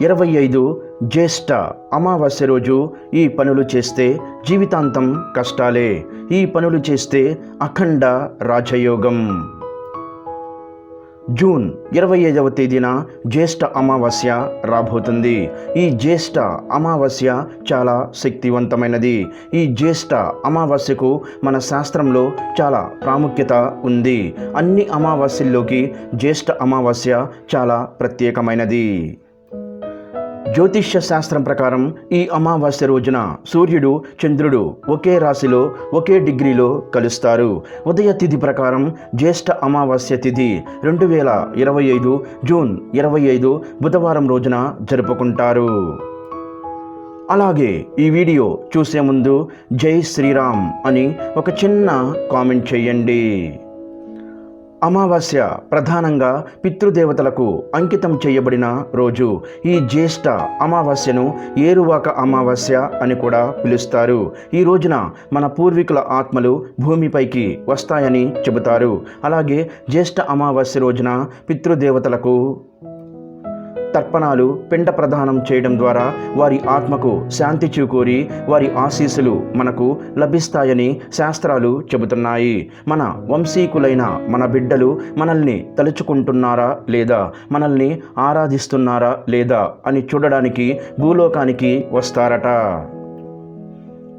ఇరవై ఐదు జ్యేష్ఠ అమావాస్య రోజు ఈ పనులు చేస్తే జీవితాంతం కష్టాలే. ఈ పనులు చేస్తే అఖండ రాజయోగం. జూన్ ఇరవై ఐదవ తేదీన జ్యేష్ఠ అమావాస్య రాబోతుంది. ఈ జ్యేష్ఠ అమావాస్య చాలా శక్తివంతమైనది. ఈ జ్యేష్ఠ అమావాస్యకు మన శాస్త్రంలో చాలా ప్రాముఖ్యత ఉంది. అన్ని అమావాస్యల్లోకి జ్యేష్ఠ అమావాస్య చాలా ప్రత్యేకమైనది. జ్యోతిష్య శాస్త్రం ప్రకారం ఈ అమావాస్య రోజున సూర్యుడు చంద్రుడు ఒకే రాశిలో ఒకే డిగ్రీలో కలుస్తారు. ఉదయ తిథి ప్రకారం జ్యేష్ఠ అమావాస్య తిథి రెండు వేల ఇరవై ఐదు జూన్ ఇరవై ఐదు బుధవారం రోజున జరుపుకుంటారు. అలాగే ఈ వీడియో చూసే ముందు జై శ్రీరామ్ అని ఒక చిన్న కామెంట్ చేయండి. అమావాస్య ప్రధానంగా పితృదేవతలకు అంకితం చేయబడిన రోజు. ఈ జ్యేష్ఠ అమావాస్యను ఏరువాక అమావాస్య అని కూడా పిలుస్తారు. ఈ రోజున మన పూర్వీకుల ఆత్మలు భూమిపైకి వస్తాయని చెబుతారు. అలాగే జ్యేష్ఠ అమావాస్య రోజున పితృదేవతలకు తర్పణాలు పిండ ప్రదానం చేయడం ద్వారా వారి ఆత్మకు శాంతి చూకూరి వారి ఆశీస్సులు మనకు లభిస్తాయని శాస్త్రాలు చెబుతున్నాయి. మన వంశీకులైన మన బిడ్డలు మనల్ని తలుచుకుంటున్నారా లేదా? మనల్ని ఆరాధిస్తున్నారా లేదా? అని చూడడానికి భూలోకానికి వస్తారట.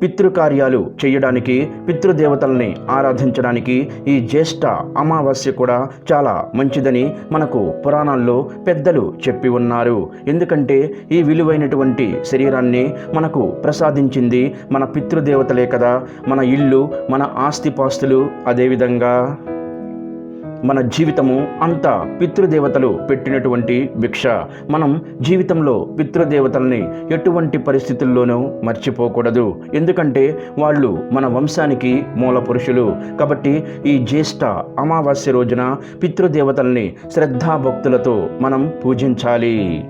పితృకార్యాలు చేయడానికి పితృదేవతల్ని ఆరాధించడానికి ఈ జ్యేష్ఠ అమావాస్య కూడా చాలా మంచిదని మనకు పురాణాల్లో పెద్దలు చెప్పి ఉన్నారు. ఎందుకంటే ఈ విలువైనటువంటి శరీరాన్ని మనకు ప్రసాదించింది మన పితృదేవతలే కదా మన ఇల్లు మన ఆస్తిపాస్తులు అదేవిధంగా మన జీవితము అంతా పితృదేవతలు పెట్టినటువంటి భిక్ష. మనం జీవితంలో పితృదేవతల్ని ఎటువంటి పరిస్థితుల్లోనూ మర్చిపోకూడదు. ఎందుకంటే వాళ్ళు మన వంశానికి మూల పురుషులు. కాబట్టి ఈ జ్యేష్ఠ అమావాస్య రోజున పితృదేవతల్ని శ్రద్ధాభక్తులతో మనం పూజించాలి.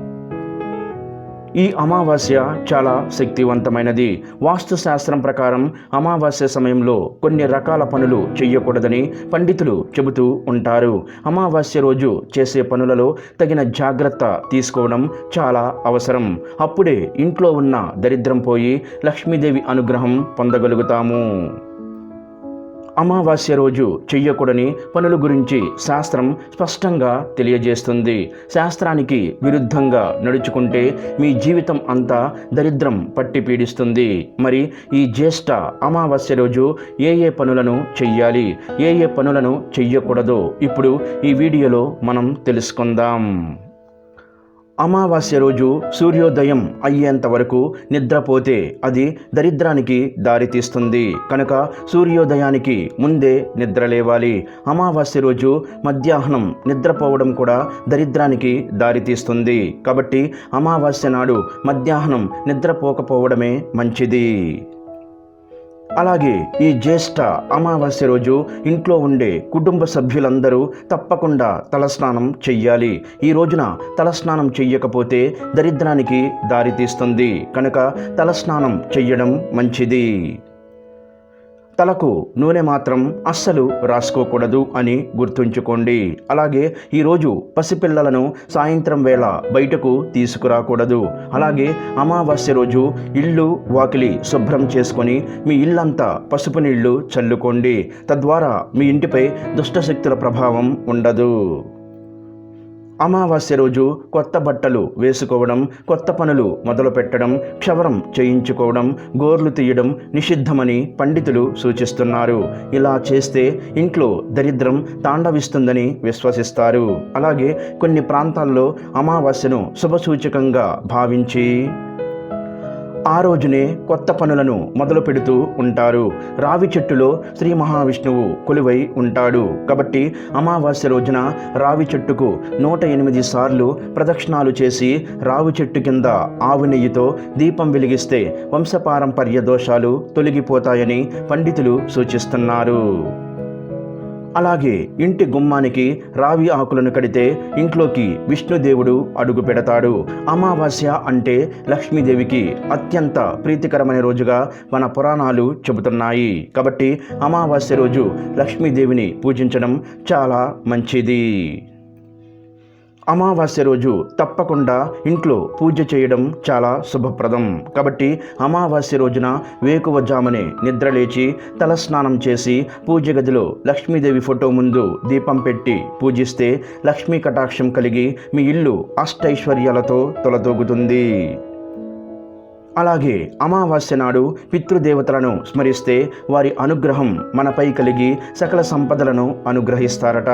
ఈ అమావాస్య చాలా శక్తివంతమైనది. వాస్తు శాస్త్రం ప్రకారం అమావాస్య సమయంలో కొన్ని రకాల పనులు చేయకూడదని పండితులు చెబుతూ ఉంటారు. అమావాస్య రోజు చేసే పనులలో తగిన జాగ్రత్త తీసుకోవడం చాలా అవసరం. అప్పుడే ఇంట్లో ఉన్న దరిద్రం పోయి లక్ష్మీదేవి అనుగ్రహం పొందగలుగుతాము. అమావాస్య రోజు చెయ్యకూడని పనుల గురించి శాస్త్రం స్పష్టంగా తెలియజేస్తుంది. శాస్త్రానికి విరుద్ధంగా నడుచుకుంటే మీ జీవితం అంతా దరిద్రం పట్టి పీడిస్తుంది. మరి ఈ జ్యేష్ఠ అమావాస్య రోజు ఏ ఏ పనులను చెయ్యాలి? ఏ ఏ పనులను చెయ్యకూడదో ఇప్పుడు ఈ వీడియోలో మనం తెలుసుకుందాం. అమావాస్య రోజు సూర్యోదయం అయ్యేంత వరకు నిద్రపోతే అది దరిద్రానికి దారితీస్తుంది కనుక సూర్యోదయానికి ముందే నిద్ర లేవాలి. అమావాస్య రోజు మధ్యాహ్నం నిద్రపోవడం కూడా దరిద్రానికి దారితీస్తుంది కాబట్టి అమావాస్య నాడు మధ్యాహ్నం నిద్రపోకపోవడమే మంచిది. అలాగే ఈ జ్యేష్ఠ అమావాస్య రోజు ఇంట్లో ఉండే కుటుంబ సభ్యులందరూ తప్పకుండా తలస్నానం చెయ్యాలి. ఈ రోజున తలస్నానం చెయ్యకపోతే దరిద్రానికి దారితీస్తుంది. కనుక తలస్నానం చెయ్యడం మంచిది. తలకు నూనె మాత్రం అస్సలు రాసుకోకూడదు అని గుర్తుంచుకోండి. అలాగే ఈరోజు పసిపిల్లలను సాయంత్రం వేళ బయటకు తీసుకురాకూడదు. అలాగే అమావాస్య రోజు ఇల్లు వాకిలి శుభ్రం చేసుకొని మీ ఇల్లంతా పసుపు నీళ్ళు చల్లుకోండి. తద్వారా మీ ఇంటిపై దుష్టశక్తుల ప్రభావం ఉండదు. అమావాస్య రోజు కొత్త బట్టలు వేసుకోవడం కొత్త పనులు మొదలుపెట్టడం క్షవరం చేయించుకోవడం గోర్లు తీయడం నిషిద్ధమని పండితులు సూచిస్తున్నారు. ఇలా చేస్తే ఇంట్లో దరిద్రం తాండవిస్తుందని విశ్వసిస్తారు. అలాగే కొన్ని ప్రాంతాల్లో అమావాస్యను శుభసూచకంగా భావించి ఆ రోజునే కొత్త పనులను మొదలు పెడుతూ ఉంటారు. రావి చెట్టులో శ్రీ మహావిష్ణువు కొలువై ఉంటాడు. కాబట్టి అమావాస్య రోజున రావి చెట్టుకు నూట ఎనిమిది సార్లు ప్రదక్షిణాలు చేసి రావి చెట్టు కింద ఆవు నెయ్యితో దీపం వెలిగిస్తే వంశపారంపర్య దోషాలు తొలగిపోతాయని పండితులు సూచిస్తున్నారు. అలాగే ఇంటి గుమ్మానికి రావి ఆకులను కడితే ఇంట్లోకి విష్ణుదేవుడు అడుగు పెడతాడు. అమావాస్య అంటే లక్ష్మీదేవికి అత్యంత ప్రీతికరమైన రోజుగా మన పురాణాలు చెబుతున్నాయి. కాబట్టి అమావాస్య రోజు లక్ష్మీదేవిని పూజించడం చాలా మంచిది. అమావాస్య రోజు తప్పకుండా ఇంట్లో పూజ చేయడం చాలా శుభప్రదం. కాబట్టి అమావాస్య రోజున వేకువజామునే నిద్రలేచి తలస్నానం చేసి పూజ గదిలో లక్ష్మీదేవి ఫోటో ముందు దీపం పెట్టి పూజిస్తే లక్ష్మీ కటాక్షం కలిగి మీ ఇల్లు అష్టైశ్వర్యాలతో తొలతూగుతుంది అలాగే అమావాస్య నాడు పితృదేవతలను స్మరిస్తే వారి అనుగ్రహం మనపై కలిగి సకల సంపదలను అనుగ్రహిస్తారట.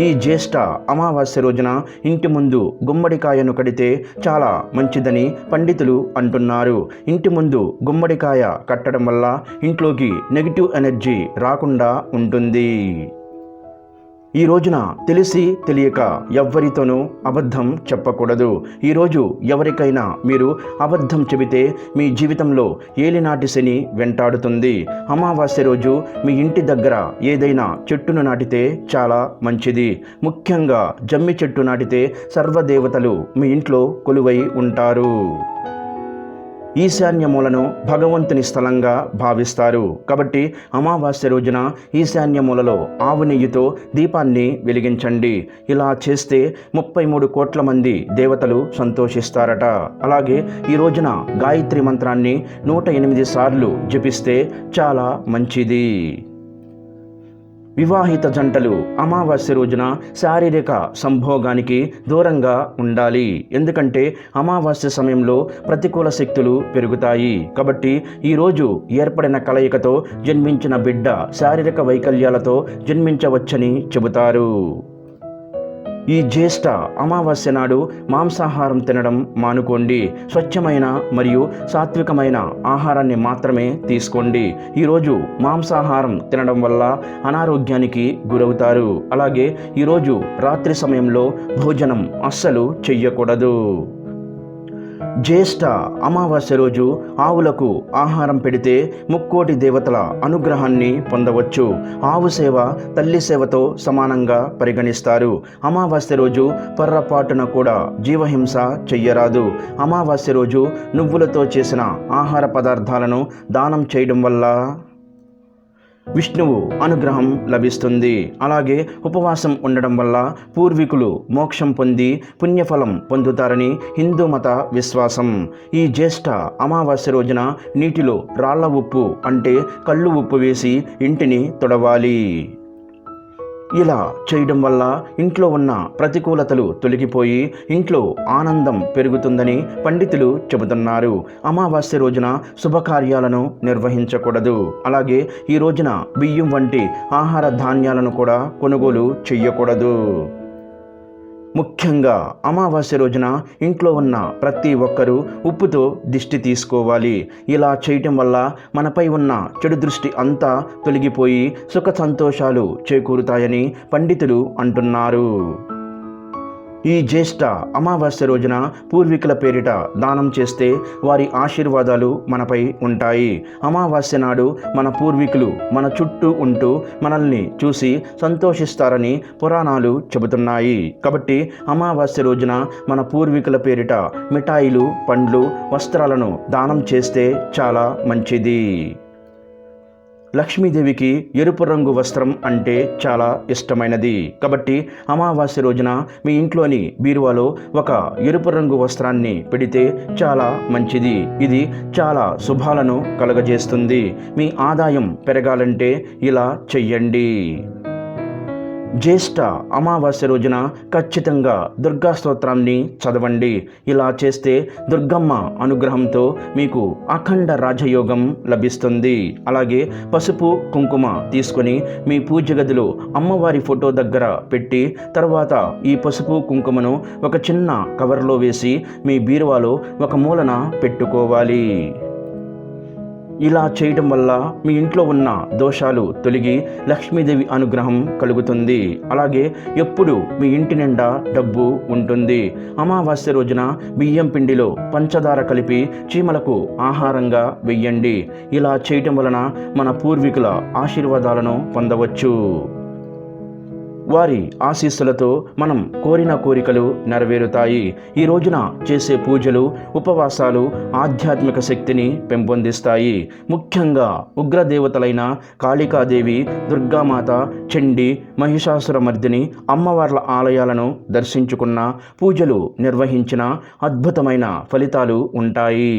ఈ జ్యేష్ఠ అమావాస్య రోజున ఇంటి ముందు గుమ్మడికాయను కడితే చాలా మంచిదని పండితులు అంటున్నారు. ఇంటి ముందు గుమ్మడికాయ కట్టడం వల్ల ఇంట్లోకి నెగిటివ్ ఎనర్జీ రాకుండా ఉంటుంది. ఈ రోజున తెలిసి తెలియక ఎవ్వరితోనూ అబద్ధం చెప్పకూడదు. ఈరోజు ఎవరికైనా మీరు అబద్ధం చెబితే మీ జీవితంలో ఏలినాటి శని వెంటాడుతుంది. అమావాస్య రోజు మీ ఇంటి దగ్గర ఏదైనా చెట్టును నాటితే చాలా మంచిది. ముఖ్యంగా జమ్మి చెట్టు నాటితే సర్వదేవతలు మీ ఇంట్లో కొలువై ఉంటారు. ఈశాన్య మూలను భగవంతుని స్థలంగా భావిస్తారు. కాబట్టి అమావాస్య రోజున ఈశాన్య మూలలో ఆవు నెయ్యితో దీపాన్ని వెలిగించండి. ఇలా చేస్తే ముప్పై మూడు కోట్ల మంది దేవతలు సంతోషిస్తారట. అలాగే ఈ రోజున గాయత్రి మంత్రాన్ని నూట ఎనిమిది సార్లు జపిస్తే చాలా మంచిది. వివాహిత జంటలు అమావాస్య రోజున శారీరక సంభోగానికి దూరంగా ఉండాలి. ఎందుకంటే అమావాస్య సమయంలో ప్రతికూల శక్తులు పెరుగుతాయి. కాబట్టి ఈరోజు ఏర్పడిన కలయికతో జన్మించిన బిడ్డ శారీరక వైకల్యాలతో జన్మించవచ్చని చెబుతారు. ఈ జ్యేష్ఠ అమావాస్య నాడు మాంసాహారం తినడం మానుకోండి. స్వచ్ఛమైన మరియు సాత్వికమైన ఆహారాన్ని మాత్రమే తీసుకోండి. ఈరోజు మాంసాహారం తినడం వల్ల అనారోగ్యానికి గురవుతారు. అలాగే ఈరోజు రాత్రి సమయంలో భోజనం అస్సలు చెయ్యకూడదు. జ్యేష్ఠ అమావాస్య రోజు ఆవులకు ఆహారం పెడితే ముక్కోటి దేవతల అనుగ్రహాన్ని పొందవచ్చు. ఆవు సేవ తల్లి సేవతో సమానంగా పరిగణిస్తారు. అమావాస్య రోజు పొర్రపాటున కూడా జీవహింస చెయ్యరాదు. అమావాస్య రోజు నువ్వులతో చేసిన ఆహార పదార్థాలను దానం చేయడం వల్ల విష్ణువు అనుగ్రహం లభిస్తుంది. అలాగే ఉపవాసం ఉండడం వల్ల పూర్వీకులు మోక్షం పొంది పుణ్యఫలం పొందుతారని హిందూ మత విశ్వాసం. ఈ జ్యేష్ఠ అమావాస్య రోజున నీటిలో రాళ్ళ ఉప్పు అంటే కళ్ళు ఉప్పు వేసి ఇంటిని తొడవాలి. ఇలా చేయడం వల్ల ఇంట్లో ఉన్న ప్రతికూలతలు తొలగిపోయి ఇంట్లో ఆనందం పెరుగుతుందని పండితులు చెబుతున్నారు. అమావాస్య రోజున శుభకార్యాలను నిర్వహించకూడదు. అలాగే ఈ రోజున బియ్యం వంటి ఆహార ధాన్యాలను కూడా కొనుగోలు చెయ్యకూడదు ముఖ్యంగా అమావాస్య రోజున ఇంట్లో ఉన్న ప్రతి ఒక్కరూ ఉప్పుతో దిష్టి తీసుకోవాలి. ఇలా చేయటం వల్ల మనపై ఉన్న చెడు దృష్టి అంతా తొలగిపోయి సుఖ సంతోషాలు చేకూరుతాయని పండితులు అంటున్నారు. ఈ జ్యేష్ఠ అమావాస్య రోజున పూర్వీకుల పేరిట దానం చేస్తే వారి ఆశీర్వాదాలు మనపై ఉంటాయి. అమావాస్య నాడు మన పూర్వీకులు మన చుట్టూ ఉంటూ మనల్ని చూసి సంతోషిస్తారని పురాణాలు చెబుతున్నాయి. కాబట్టి అమావాస్య రోజున మన పూర్వీకుల పేరిట మిఠాయిలు పండ్లు వస్త్రాలను దానం చేస్తే చాలా మంచిది. లక్ష్మీదేవికి ఎరుపు రంగు వస్త్రం అంటే చాలా ఇష్టమైనది. కాబట్టి అమావాస్య రోజున మీ ఇంట్లోని బీరువాలో ఒక ఎరుపు రంగు వస్త్రాన్ని పెడితే చాలా మంచిది. ఇది చాలా శుభాలను కలగజేస్తుంది. మీ ఆదాయం పెరగాలంటే ఇలా చెయ్యండి. జ్యేష్ఠ అమావాస్య రోజున ఖచ్చితంగా దుర్గా స్తోత్రాన్ని చదవండి. ఇలా చేస్తే దుర్గమ్మ అనుగ్రహంతో మీకు అఖండ రాజయోగం లభిస్తుంది. అలాగే పసుపు కుంకుమ తీసుకొని మీ పూజ గదిలో అమ్మవారి ఫోటో దగ్గర పెట్టి తర్వాత ఈ పసుపు కుంకుమను ఒక చిన్న కవర్లో వేసి మీ బీరువాలో ఒక మూలన పెట్టుకోవాలి. ఇలా చేయడం వల్ల మీ ఇంట్లో ఉన్న దోషాలు తొలగి లక్ష్మీదేవి అనుగ్రహం కలుగుతుంది. అలాగే ఎప్పుడు మీ ఇంటి నిండా డబ్బు ఉంటుంది. అమావాస్య రోజున బియ్యం పిండిలో పంచదార కలిపి చీమలకు ఆహారంగా వెయ్యండి. ఇలా చేయటం వలన మన పూర్వీకుల ఆశీర్వాదాలను పొందవచ్చు. వారి ఆశీస్సులతో మనం కోరిన కోరికలు నెరవేరుతాయి. ఈ రోజున చేసే పూజలు ఉపవాసాలు ఆధ్యాత్మిక శక్తిని పెంపొందిస్తాయి. ముఖ్యంగా ఉగ్రదేవతలైన కాళికాదేవి దుర్గామాత చండి మహిషాసురమర్దిని అమ్మవార్ల ఆలయాలను దర్శించుకున్న పూజలు నిర్వహించిన అద్భుతమైన ఫలితాలు ఉంటాయి.